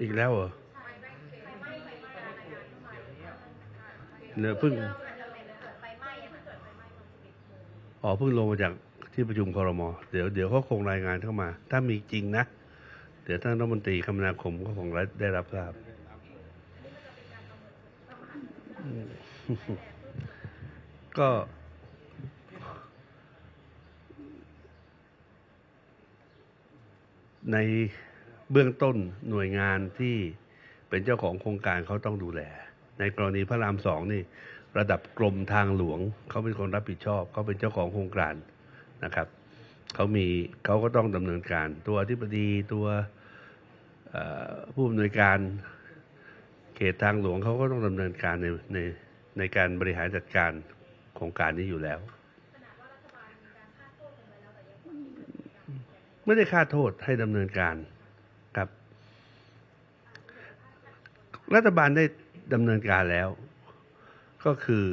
อีกแล้วเหรอเดี๋ยวเพิ่งอ๋อเพิ่งลงมาจากที่ประชุมคอรมอเดี๋ยวเดี๋ยวเขาคงรายงานเข้ามา ถ้ามีจริงนะ เดี๋ยวท่านรัฐมนตรีคมนาคมก็คงได้รับทราบก็ ใน เบื้องต้นหน่วยงานที่เป็นเจ้าของโครงการเขาต้องดูแล ในกรณีพระรามสองนี่ระดับกรมทางหลวงเขาเป็นคนรับผิดชอบเขาเป็นเจ้าของโครงการนะครับเขามีเขาก็ต้องดำเนินการ ตัวอธิบดีตัวเอ่อผู้อำนวยการเขตทางหลวงเขาก็ต้องดำเนินการในในในการบริหารจัดการโครงการนี้อยู่แล้ว ไม่ได้ค่าโทษให้ดำเนินการครับ รัฐบาลได้ดำเนินการแล้ว ก็คือ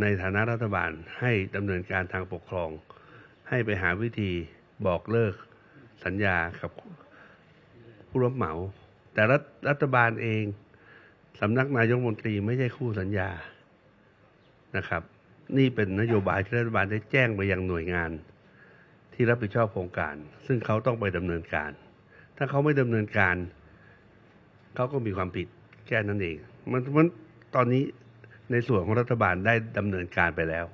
ในฐานะรัฐบาลให้ดำเนินการทางปกครอง ให้ไปหาวิธีบอกเลิกสัญญากับผู้รับเหมา แต่รัฐรัฐบาลเองสำนักนายกรัฐมนตรีไม่ใช่คู่สัญญานะครับ นี่เป็นนโยบายที่รัฐบาลได้แจ้งไปยังหน่วยงาน ที่รับผิดชอบโครงการ ซึ่งเขาต้องไปดำเนินการ ถ้าเขาไม่ดำเนินการ เขาก็มีความผิด แค่นั้นเองมันมันตอนนี้ในส่วนของรัฐบาลได้ดำเนินการไปแล้ว